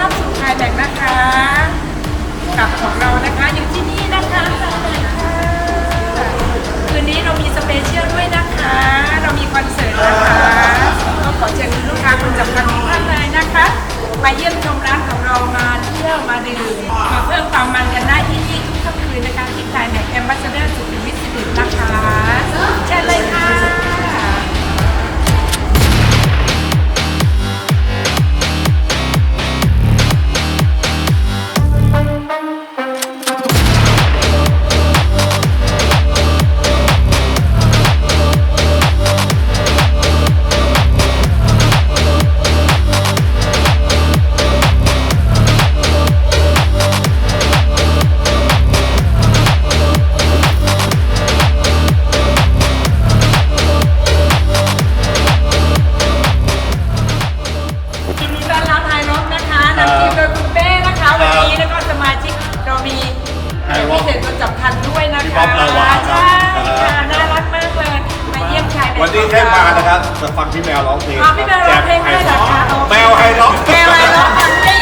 รับสู่ชายแบงนะคะกับของเรานะคะอยู่ที่นี่นะคะคืนนี้เรามีสเปเชียลด้วยนะคะ เรามีคอนเสิร์ตนะคะก็ขอเชิญลูกค้าคนสำคัญทุกท่านเลยนะคะ มาเยี่ยมชมร้านของเรามาเที่ยวมาดื่มมาเพิ่มความมันกันได้ที่นี่ทุกคืนในการที่ชายแบงแอมบัสเดอร์สุด จะฟังพี่แมวร้องเพลงอะพี่แมวร้องเพลงให้เหรอคะแมวไฮร็อก แมวอะไรร้องมันได้